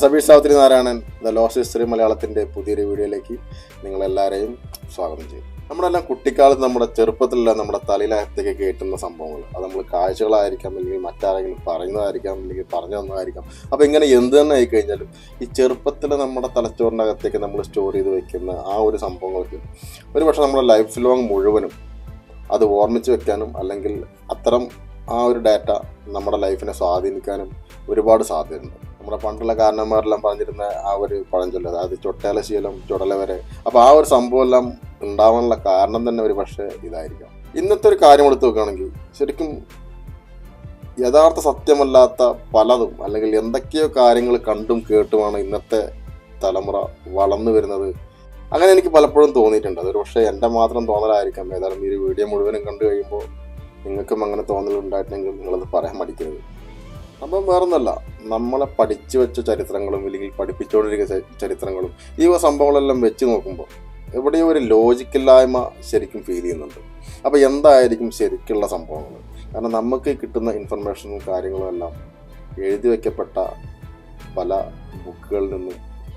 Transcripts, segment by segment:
Sabeer Savithri Narayanan the lost history മലയാളത്തിന്റെ പുതിയൊരു വീഡിയോയിലേക്ക് നിങ്ങളെല്ലാവരെയും സ്വാഗതം ചെയ്യും. നമ്മളെല്ലാം കുട്ടിക്കാലത്ത് നമ്മുടെ ചെറുപ്പത്തിലെല്ലാം നമ്മുടെ തലയിലകത്തേക്ക് കേട്ടുന്ന സംഭവങ്ങൾ. അത് നമ്മൾ കാഴ്ചകളായിരിക്കാം അല്ലെങ്കിൽ മറ്റാരെങ്കിലും പറയുന്നതായിരിക്കാം അല്ലെങ്കിൽ പറഞ്ഞു തന്നതായിരിക്കാം. അപ്പോൾ ഇങ്ങനെ എന്ത് തന്നെ ആയി കഴിഞ്ഞാലും ഈ ചെറുപ്പത്തിൽ നമ്മുടെ തലച്ചോറിന്റെ അകത്തേക്ക് നമ്മൾ സ്റ്റോർ ചെയ്ത് വെക്കുന്ന ആ ഒരു സംഭവങ്ങൾക്ക് ഒരു പക്ഷേ നമ്മുടെ ലൈഫ് ലോങ് മുഴുവനും അത് ഓർമ്മിച്ച് വെക്കാനും അല്ലെങ്കിൽ അത്തരം ആ ഒരു ഡാറ്റ നമ്മുടെ ലൈഫിനെ സ്വാധീനിക്കാനും ഒരുപാട് സാധ്യതയുണ്ട്. നമ്മുടെ പണ്ടുള്ള കാരണന്മാരെല്ലാം പറഞ്ഞിരുന്ന ആ ഒരു പഴഞ്ചൊല്ല് അതായത് ചൊട്ടേല ശീലം ചുടല വരെ. അപ്പോൾ ആ ഒരു സംഭവം എല്ലാം ഉണ്ടാവാനുള്ള കാരണം തന്നെ ഒരു പക്ഷേ ഇതായിരിക്കാം ഇന്നത്തെ ഒരു കാര്യം എടുത്തു നോക്കുകയാണെങ്കിൽ ശരിക്കും യഥാർത്ഥ സത്യമല്ലാത്ത പലതും അല്ലെങ്കിൽ എന്തൊക്കെയോ കാര്യങ്ങൾ കണ്ടും കേട്ടുമാണ് ഇന്നത്തെ തലമുറ വളർന്നു വരുന്നത്. അങ്ങനെ എനിക്ക് പലപ്പോഴും തോന്നിയിട്ടുണ്ട്. അതൊരു പക്ഷേ എന്റെ മാത്രം തോന്നലായിരിക്കാം. ഏതായാലും ഈ വീഡിയോ മുഴുവനും കണ്ടു കഴിയുമ്പോൾ നിങ്ങൾക്കും അങ്ങനെ തോന്നലുണ്ടായിട്ടുണ്ടെങ്കിൽ നിങ്ങളത് പറയാൻ മടിക്കരുത്. അപ്പം വേറൊന്നല്ല നമ്മളെ പഠിച്ചു വെച്ച ചരിത്രങ്ങളും അല്ലെങ്കിൽ പഠിപ്പിച്ചുകൊണ്ടിരിക്കുന്ന ചരിത്രങ്ങളും ഈ സംഭവങ്ങളെല്ലാം വെച്ച് നോക്കുമ്പോൾ എവിടെയോ ഒരു ലോജിക്കില്ലായ്മ ശരിക്കും ഫീൽ ചെയ്യുന്നുണ്ട്. അപ്പോൾ എന്തായിരിക്കും ശരിക്കുള്ള സംഭവങ്ങൾ? കാരണം നമുക്ക് കിട്ടുന്ന ഇൻഫർമേഷനും കാര്യങ്ങളും എല്ലാം എഴുതി വയ്ക്കപ്പെട്ട പല ബുക്കുകളിൽ നിന്നും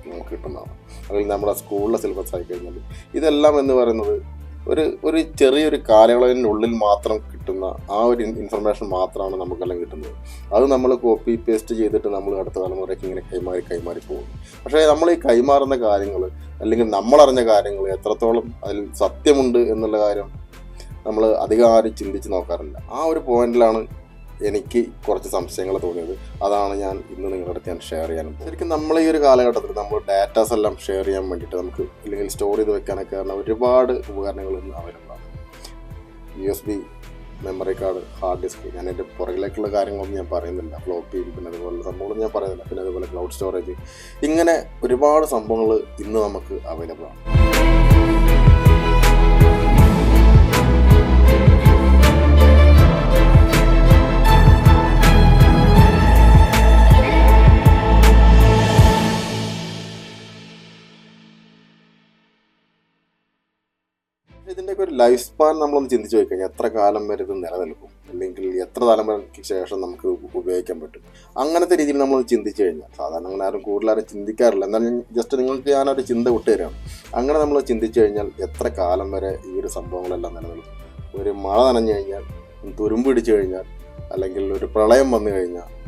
നമുക്ക് കിട്ടുന്നതാണ്. അല്ലെങ്കിൽ നമ്മുടെ സ്കൂളിലെ സിലബസ് ആയി കഴിഞ്ഞാൽ ഇതെല്ലാം എന്ന് പറയുന്നത് ഒരു ഒരു ചെറിയൊരു ഉള്ളിൽ മാത്രം കിട്ടുന്ന ആ ഒരു ഇൻഫർമേഷൻ മാത്രമാണ് നമുക്കെല്ലാം കിട്ടുന്നത്. അത് നമ്മൾ കോപ്പി പേസ്റ്റ് ചെയ്തിട്ട് നമ്മൾ അടുത്ത തലമുറയ്ക്ക് ഇങ്ങനെ കൈമാറി കൈമാറി പോകും. പക്ഷേ നമ്മൾ ഈ കൈമാറുന്ന കാര്യങ്ങൾ അല്ലെങ്കിൽ നമ്മളറിഞ്ഞ കാര്യങ്ങൾ എത്രത്തോളം അതിൽ സത്യമുണ്ട് എന്നുള്ള കാര്യം നമ്മൾ അധികം ആരും ചിന്തിച്ച് നോക്കാറില്ല. ആ ഒരു പോയിന്റിലാണ് എനിക്ക് കുറച്ച് സംശയങ്ങൾ തോന്നിയത്. അതാണ് ഞാൻ ഇന്ന് നിങ്ങളുടെ അടുത്ത് ഞാൻ ഷെയർ പോകുന്നത്. ശരിക്കും നമ്മൾ ഈ ഒരു കാലഘട്ടത്തിൽ നമ്മൾ ഡാറ്റാസ് എല്ലാം ഷെയർ ചെയ്യാൻ വേണ്ടിയിട്ട് നമുക്ക് ഇല്ലെങ്കിൽ സ്റ്റോർ ചെയ്ത് വെക്കാനൊക്കെ കാരണം ഒരുപാട് ഉപകരണങ്ങൾ ഇന്ന് അവൈലബിളാണ് U S B memory card hard disk ഞാൻ എന്റെ പുറകിലേക്കുള്ള കാര്യങ്ങളൊന്നും ഞാൻ പറയുന്നില്ല. ഫ്ലോപ്പി പിന്നെ അതുപോലെ സംഭവങ്ങളൊന്നും ഞാൻ പറയുന്നില്ല. പിന്നെ അതുപോലെ ക്ലൗഡ് സ്റ്റോറേജ് ഇങ്ങനെ ഒരുപാട് സംഭവങ്ങൾ ഇന്ന് നമുക്ക് അവൈലബിൾ ഇതിന്റെയൊക്കെ ഒരു ലൈഫ് സ്പാൻ നമ്മളൊന്ന് ചിന്തിച്ച് നോക്കിക്കഴിഞ്ഞാൽ കഴിഞ്ഞാൽ എത്ര കാലം വരെ ഇത് നിലനിൽക്കും? അല്ലെങ്കിൽ എത്ര തലമുറയ്ക്ക് ശേഷം നമുക്ക് ഉപയോഗിക്കാൻ പറ്റും? അങ്ങനത്തെ രീതിയിൽ നമ്മൾ ചിന്തിച്ചു കഴിഞ്ഞാൽ സാധാരണ അങ്ങനെ ആരും കൂടുതലാരും ചിന്തിക്കാറില്ല. എന്നാലും ജസ്റ്റ് നിങ്ങൾക്ക് ഞാനൊരു ചിന്ത വിട്ടുതരാം അങ്ങനെ നമ്മൾ ചിന്തിച്ചു കഴിഞ്ഞാൽ എത്ര കാലം വരെ ഈ ഒരു സംഭവങ്ങളെല്ലാം നിലനിൽക്കും? ഒരു മഴ നനഞ്ഞു കഴിഞ്ഞാൽ തുരുമ്പ് പിടിച്ചു കഴിഞ്ഞാൽ അല്ലെങ്കിൽ ഒരു പ്രളയം വന്നു കഴിഞ്ഞാൽ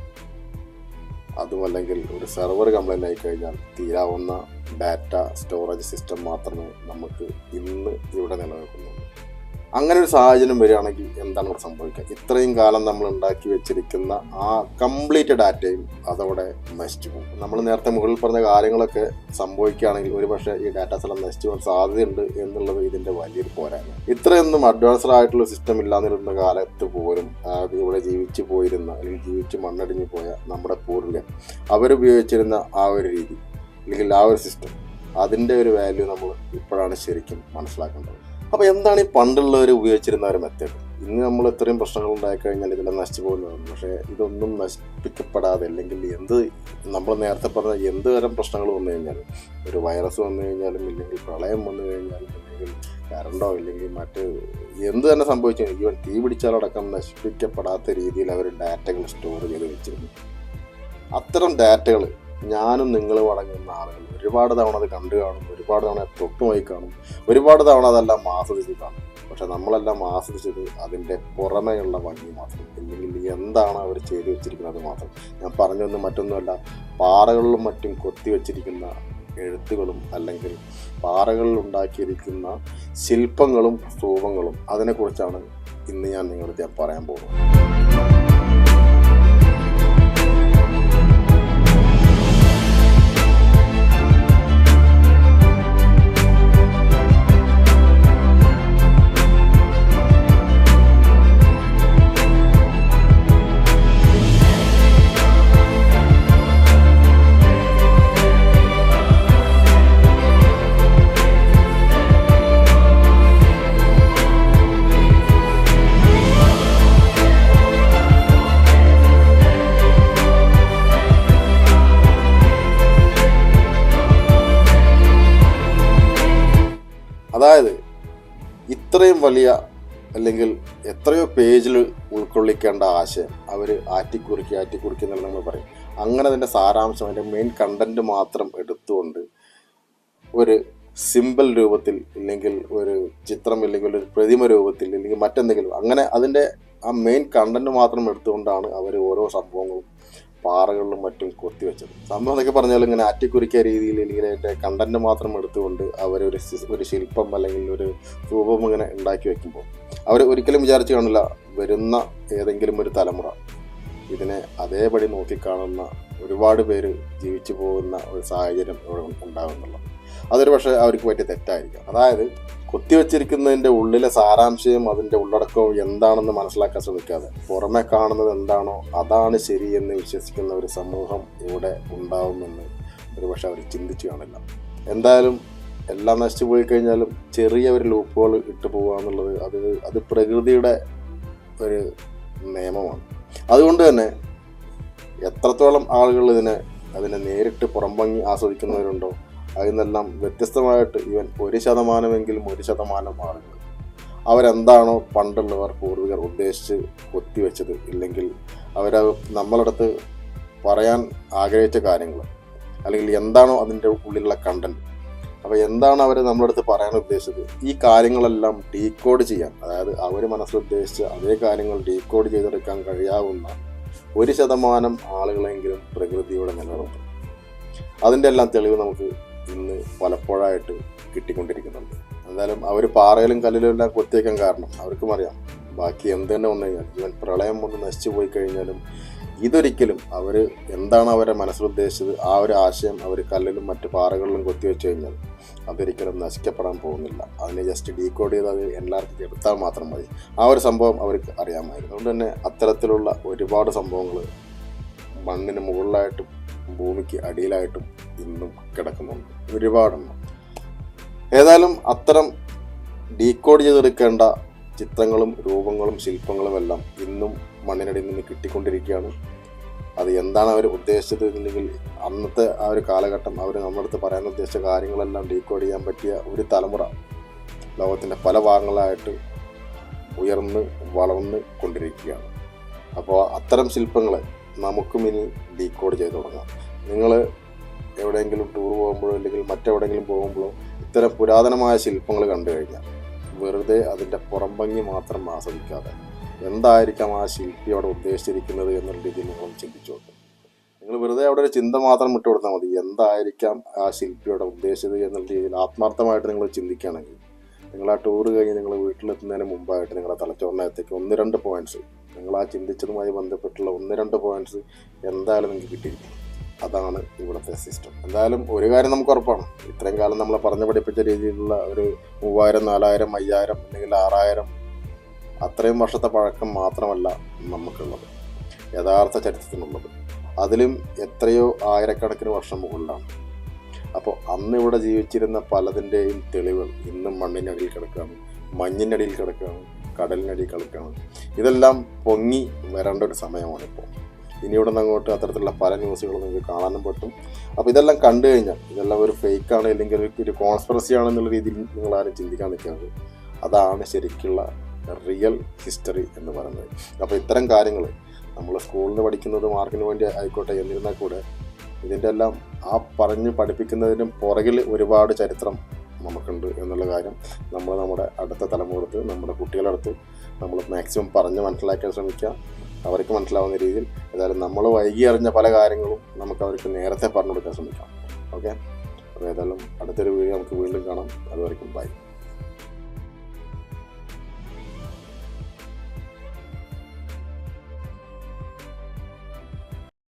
അതും അല്ലെങ്കിൽ ഒരു സെർവർ കംപ്ലൈന്റ് ആയിക്കഴിഞ്ഞാൽ തീരാവുന്ന ഡാറ്റ സ്റ്റോറേജ് സിസ്റ്റം മാത്രമേ നമുക്ക് ഇന്ന് ഇവിടെ നിലനിൽക്കുന്നുള്ളൂ. അങ്ങനെ ഒരു സാഹചര്യം വരികയാണെങ്കിൽ എന്താണ് ഇവിടെ സംഭവിക്കുക? ഇത്രയും കാലം നമ്മൾ ഉണ്ടാക്കി വെച്ചിരിക്കുന്ന ആ കംപ്ലീറ്റ് ഡാറ്റയും അതവിടെ നശിച്ചു പോകും. നമ്മൾ നേരത്തെ മുകളിൽ പറഞ്ഞ കാര്യങ്ങളൊക്കെ സംഭവിക്കുകയാണെങ്കിൽ ഒരു പക്ഷേ ഈ ഡാറ്റ സ്ഥലം നശിച്ചു പോകാൻ സാധ്യതയുണ്ട് എന്നുള്ളത് ഇതിന്റെ വലിയൊരു പോരായ്മ ഇത്രയൊന്നും അഡ്വാൻസ്ഡ് ആയിട്ടുള്ള സിസ്റ്റം ഇല്ലാതിരുന്ന കാലത്ത് പോലും ഇവിടെ ജീവിച്ചു പോയിരുന്ന അല്ലെങ്കിൽ ജീവിച്ച് മണ്ണടിഞ്ഞു പോയ നമ്മുടെ പൂർവികർ അവരുപയോഗിച്ചിരുന്ന ആ ഒരു രീതി അല്ലെങ്കിൽ ആ ഒരു സിസ്റ്റം അതിന്റെ ഒരു വാല്യൂ നമ്മൾ ഇപ്പോഴാണ് ശരിക്കും മനസ്സിലാക്കേണ്ടത്. അപ്പോൾ എന്താണ് ഈ പണ്ടുള്ളവർ ഉപയോഗിച്ചിരുന്ന ഒരു മെത്തേഡ് ഇന്ന് നമ്മൾ ഇത്രയും പ്രശ്നങ്ങൾ ഉണ്ടായി കഴിഞ്ഞാൽ ഇതെല്ലാം നശിച്ചു പോകുന്നതാണ് പക്ഷേ ഇതൊന്നും നശിപ്പിക്കപ്പെടാതെ അല്ലെങ്കിൽ എന്ത് നമ്മൾ നേരത്തെ പറഞ്ഞ എന്ത് തരം പ്രശ്നങ്ങൾ വന്നു കഴിഞ്ഞാലും ഒരു വൈറസ് വന്നു കഴിഞ്ഞാലും ഇല്ലെങ്കിൽ പ്രളയം വന്നു കഴിഞ്ഞാലും അല്ലെങ്കിൽ കറണ്ടോ ഇല്ലെങ്കിൽ മറ്റ് എന്ത് തന്നെ സംഭവിച്ചു ഈവൻ തീ പിടിച്ചാലടക്കം നശിപ്പിക്കപ്പെടാത്ത രീതിയിൽ അവർ ഡാറ്റകൾ സ്റ്റോർ ചെയ്ത് വെച്ചിരുന്നു. അത്തരം ഡാറ്റകൾ ഞാനും നിങ്ങളും അടങ്ങുന്ന ആളുകൾ ഒരുപാട് തവണ അത് കണ്ടു കാണും ഒരുപാട് തവണ തൊട്ടുമായി കാണും ഒരുപാട് തവണ അതെല്ലാം ആസ്വദിച്ച് കാണും. പക്ഷെ നമ്മളെല്ലാം ആസ്വദിച്ചത് അതിന്റെ പുറമെയുള്ള ഭംഗി മാത്രം അല്ലെങ്കിൽ എന്താണ് അവർ ചെയ്തു വെച്ചിരിക്കുന്നത് മാത്രം. ഞാൻ പറഞ്ഞു വന്ന് മറ്റൊന്നുമല്ല പാറകളിലും മറ്റും കൊത്തി വെച്ചിരിക്കുന്ന എഴുത്തുകളും അല്ലെങ്കിൽ പാറകളിൽ ഉണ്ടാക്കിയിരിക്കുന്ന ശില്പങ്ങളും സ്തൂപങ്ങളും അതിനെക്കുറിച്ചാണ് ഇന്ന് ഞാൻ നിങ്ങളുടെ പറയാൻ പോകുന്നത്. ഇത്രയും വലിയ അല്ലെങ്കിൽ എത്രയോ പേജിൽ ഉൾക്കൊള്ളിക്കേണ്ട ആശയം അവർ ആറ്റിക്കുറുക്കി ആറ്റിക്കുറുക്കി എന്നുള്ള നമ്മൾ പറയും. അങ്ങനെ അതിന്റെ സാരാംശം അതിന്റെ മെയിൻ കണ്ടന്റ് മാത്രം എടുത്തുകൊണ്ട് ഒരു സിമ്പിൾ രൂപത്തിൽ ഇല്ലെങ്കിൽ ഒരു ചിത്രം ഇല്ലെങ്കിൽ ഒരു പ്രതിമ രൂപത്തിൽ ഇല്ലെങ്കിൽ മറ്റെന്തെങ്കിലും അങ്ങനെ അതിന്റെ ആ മെയിൻ കണ്ടന്റ് മാത്രം എടുത്തുകൊണ്ടാണ് അവർ ഓരോ സംഭവങ്ങളും പാറകളിലും മറ്റും കൊത്തിവെച്ചത് സംഭവം എന്നൊക്കെ പറഞ്ഞാൽ ഇങ്ങനെ അറ്റിക്കുറിക്കിയ രീതിയിൽ അല്ലെങ്കിൽ അതിന്റെ കണ്ടന്റ് മാത്രം എടുത്തുകൊണ്ട് അവരൊരു ഒരു ശില്പം അല്ലെങ്കിൽ ഒരു രൂപം ഇങ്ങനെ ഉണ്ടാക്കി വെക്കുമ്പോൾ അവർ ഒരിക്കലും വിചാരിച്ചു കാണില്ല വരുന്ന ഏതെങ്കിലും ഒരു തലമുറ ഇതിനെ അതേപടി നോക്കിക്കാണുന്ന ഒരുപാട് പേര് ജീവിച്ചു പോകുന്ന ഒരു സാഹചര്യം ഇവിടെ ഉണ്ടാകുന്നുള്ളത് അതൊരു പക്ഷേ അവർക്ക് പറ്റിയ തെറ്റായിരിക്കാം. അതായത് കൊത്തിവെച്ചിരിക്കുന്നതിന്റെ ഉള്ളിലെ സാരാംശവും അതിന്റെ ഉള്ളടക്കവും എന്താണെന്ന് മനസ്സിലാക്കാൻ ശ്രമിക്കാതെ പുറമെ കാണുന്നത് എന്താണോ അതാണ് ശരിയെന്ന് വിശ്വസിക്കുന്ന ഒരു സമൂഹം ഇവിടെ ഉണ്ടാവുമെന്ന് ഒരുപക്ഷെ അവർ ചിന്തിച്ചു കാണില്ല. എന്തായാലും എല്ലാം നശിച്ചു പോയി കഴിഞ്ഞാലും ചെറിയ ഒരു ലൂപ്പുകൾ ഇട്ട് പോകുക എന്നുള്ളത് അത് അത് പ്രകൃതിയുടെ ഒരു നിയമമാണ്. അതുകൊണ്ട് തന്നെ എത്രത്തോളം ആളുകൾ ഇതിനെ അതിനെ നേരിട്ട് പുറംഭംഗി ആസ്വദിക്കുന്നവരുണ്ടോ അതിൽ നിന്നെല്ലാം വ്യത്യസ്തമായിട്ട് ഇവൻ ഒരു ശതമാനമെങ്കിലും ഒരു ശതമാനം ആളുകൾ അവരെന്താണോ പണ്ടുള്ളവർ പൂർവികർ ഉദ്ദേശിച്ച് കൊത്തിവെച്ചത് ഇല്ലെങ്കിൽ അവർ നമ്മളടുത്ത് പറയാൻ ആഗ്രഹിച്ച കാര്യങ്ങൾ അല്ലെങ്കിൽ എന്താണോ അതിന്റെ ഉള്ളിലുള്ള കണ്ടന്റ് അപ്പോൾ എന്താണ് അവർ നമ്മുടെ അടുത്ത് പറയാൻ ഉദ്ദേശിച്ചത്? ഈ കാര്യങ്ങളെല്ലാം ഡീകോഡ് ചെയ്യാൻ അതായത് അവർ മനസ്സിൽ ഉദ്ദേശിച്ച അതേ കാര്യങ്ങൾ ഡീകോഡ് ചെയ്തെടുക്കാൻ കഴിയാവുന്ന ഒരു ശതമാനം ആളുകളെങ്കിലും പ്രകൃതിയുടെ നിലനിർത്തും. അതിന്റെ എല്ലാം തെളിവ് നമുക്ക് പലപ്പോഴായിട്ട് കിട്ടിക്കൊണ്ടിരിക്കുന്നുണ്ട്. എന്തായാലും അവർ പാറയിലും കല്ലിലും എല്ലാം കൊത്തിയേക്കാൻ കാരണം അവർക്കും അറിയാം. ബാക്കി എന്ത് തന്നെ വന്നു കഴിഞ്ഞാൽ ഇവൻ പ്രളയം കൊണ്ട് നശിച്ചു പോയി കഴിഞ്ഞാലും ഇതൊരിക്കലും അവർ എന്താണ് അവരെ മനസ്സിലുദ്ദേശിച്ചത് ആ ഒരു ആശയം അവർ കല്ലിലും മറ്റു പാറകളിലും കൊത്തിവെച്ച് കഴിഞ്ഞാൽ അതൊരിക്കലും നശിക്കപ്പെടാൻ പോകുന്നില്ല. അതിനെ ജസ്റ്റ് ഡീകോഡ് ചെയ്ത് അത് എല്ലാവർക്കും എടുത്താൽ മാത്രം മതി. ആ ഒരു സംഭവം അവർക്ക് അറിയാമായിരുന്നു. അതുകൊണ്ട് തന്നെ അത്തരത്തിലുള്ള ഒരുപാട് സംഭവങ്ങൾ മണ്ണിന് മുകളിലായിട്ടും ഭൂമിക്ക് അടിയിലായിട്ടും ഇന്നും കിടക്കുന്നുണ്ട്. ഒരുപാടെണ്ണം ഏതായാലും അത്തരം ഡീകോഡ് ചെയ്തെടുക്കേണ്ട ചിത്രങ്ങളും രൂപങ്ങളും ശില്പങ്ങളും എല്ലാം ഇന്നും മണ്ണിനടിയിൽ നിന്ന് കിട്ടിക്കൊണ്ടിരിക്കുകയാണ്. അത് എന്താണ് അവർ ഉദ്ദേശിച്ചത് എന്നുണ്ടെങ്കിൽ അന്നത്തെ ആ ഒരു കാലഘട്ടം അവർ നമ്മുടെ അടുത്ത് പറയാൻ ഉദ്ദേശിച്ച കാര്യങ്ങളെല്ലാം ഡീകോഡ് ചെയ്യാൻ പറ്റിയ ഒരു തലമുറ ലോകത്തിന്റെ പല ഭാഗങ്ങളായിട്ട് ഉയർന്ന് വളർന്ന് കൊണ്ടിരിക്കുകയാണ്. അപ്പോൾ അത്തരം ശില്പങ്ങളെ നമുക്കും ഇനി ഡീകോഡ് ചെയ്ത് തുടങ്ങാം. നിങ്ങൾ എവിടെയെങ്കിലും ടൂർ പോകുമ്പോഴോ അല്ലെങ്കിൽ മറ്റെവിടെയെങ്കിലും പോകുമ്പോഴോ ഇത്തരം പുരാതനമായ ശില്പങ്ങൾ കണ്ടു കഴിഞ്ഞാൽ വെറുതെ അതിന്റെ പുറംഭംഗി മാത്രം ആസ്വദിക്കാതെ എന്തായിരിക്കാം ആ ശില്പി അവിടെ ഉദ്ദേശിച്ചിരിക്കുന്നത് എന്നുള്ള രീതിയിൽ നിങ്ങൾ ചിന്തിച്ചു നിങ്ങൾ വെറുതെ അവിടെ ഒരു ചിന്ത മാത്രം വിട്ടു കൊടുത്താൽ മതി. എന്തായിരിക്കാം ആ ശില്പിയുടെ ഉദ്ദേശിച്ചത് എന്നുള്ള രീതിയിൽ ആത്മാർത്ഥമായിട്ട് നിങ്ങൾ ചിന്തിക്കുകയാണെങ്കിൽ നിങ്ങൾ ആ ടൂർ കഴിഞ്ഞ് നിങ്ങൾ വീട്ടിലെത്തുന്നതിന് മുമ്പായിട്ട് നിങ്ങളുടെ തലച്ചോറിനകത്തേക്ക് ഒന്ന് രണ്ട് പോയിന്റ്സ് നിങ്ങൾ ആ ചിന്തിച്ചതുമായി ബന്ധപ്പെട്ടുള്ള ഒന്ന് രണ്ട് പോയിന്റ്സ് എന്തായാലും നിങ്ങൾക്ക് കിട്ടിയിരിക്കും. അതാണ് ഇവിടുത്തെ സിസ്റ്റം എന്തായാലും ഒരു കാര്യം നമുക്ക് ഉറപ്പാണ്. ഇത്രയും കാലം നമ്മളെ പറഞ്ഞു പഠിപ്പിച്ച രീതിയിലുള്ള ഒരു മൂവായിരം നാലായിരം അയ്യായിരം അല്ലെങ്കിൽ ആറായിരം അത്രയും വർഷത്തെ പഴക്കം മാത്രമല്ല നമുക്കുള്ളത്. യഥാർത്ഥ ചരിത്രത്തിനുള്ളത്. അതിലും എത്രയോ ആയിരക്കണക്കിന് വർഷം മുകളിലാണ്. അപ്പോൾ അന്ന് ഇവിടെ ജീവിച്ചിരുന്ന പലതിന്റെയും തെളിവുകൾ ഇന്നും മണ്ണിനടിയിൽ കിടക്കുകയാണ്. മഞ്ഞിനടിയിൽ കിടക്കുകയാണ്. കടലിനടിയിൽ കളിക്കണം. ഇതെല്ലാം പൊങ്ങി വരേണ്ട ഒരു സമയമാണ് ഇപ്പോൾ. ഇനി ഇവിടെ നിന്ന് അങ്ങോട്ട് അത്തരത്തിലുള്ള പല ന്യൂസുകളും നിങ്ങൾക്ക് കാണാനും പറ്റും. അപ്പോൾ ഇതെല്ലാം കണ്ടു കഴിഞ്ഞാൽ ഇതെല്ലാം ഒരു ഫേക്കാണ് അല്ലെങ്കിൽ ഒരു- ഒരു കോൺസ്പിറസി ആണെന്നുള്ള രീതിയിൽ നിങ്ങൾ ആരും ചിന്തിക്കാൻ നിൽക്കുന്നത് അതാണ് ശരിക്കുള്ള റിയൽ ഹിസ്റ്ററി എന്ന് പറയുന്നത്. അപ്പോൾ ഇത്തരം കാര്യങ്ങൾ നമ്മൾ സ്കൂളിൽ നിന്ന് പഠിക്കുന്നത് മാർക്കിന് വേണ്ടി ആയിക്കോട്ടെ എന്നിരുന്നാൽ കൂടെ ഇതിന്റെ എല്ലാം ആ പറഞ്ഞ് പഠിപ്പിക്കുന്നതിനും പുറകിൽ ഒരുപാട് ചരിത്രം നമുക്കുണ്ട് എന്നുള്ള കാര്യം നമ്മൾ നമ്മുടെ അടുത്ത തലമുറത്ത് നമ്മുടെ കുട്ടികളടുത്ത് നമ്മൾ മാക്സിമം പറഞ്ഞ് മനസ്സിലാക്കാൻ ശ്രമിക്കുക. അവർക്ക് മനസ്സിലാവുന്ന രീതിയിൽ ഏതായാലും നമ്മൾ വൈകി അറിഞ്ഞ പല കാര്യങ്ങളും നമുക്ക് അവർക്ക് നേരത്തെ പറഞ്ഞു കൊടുക്കാൻ ശ്രമിക്കാം. ഓക്കെ അപ്പോൾ ഏതായാലും അടുത്തൊരു വീഡിയോ നമുക്ക് വീണ്ടും കാണാം. അതുവരെയും ബൈ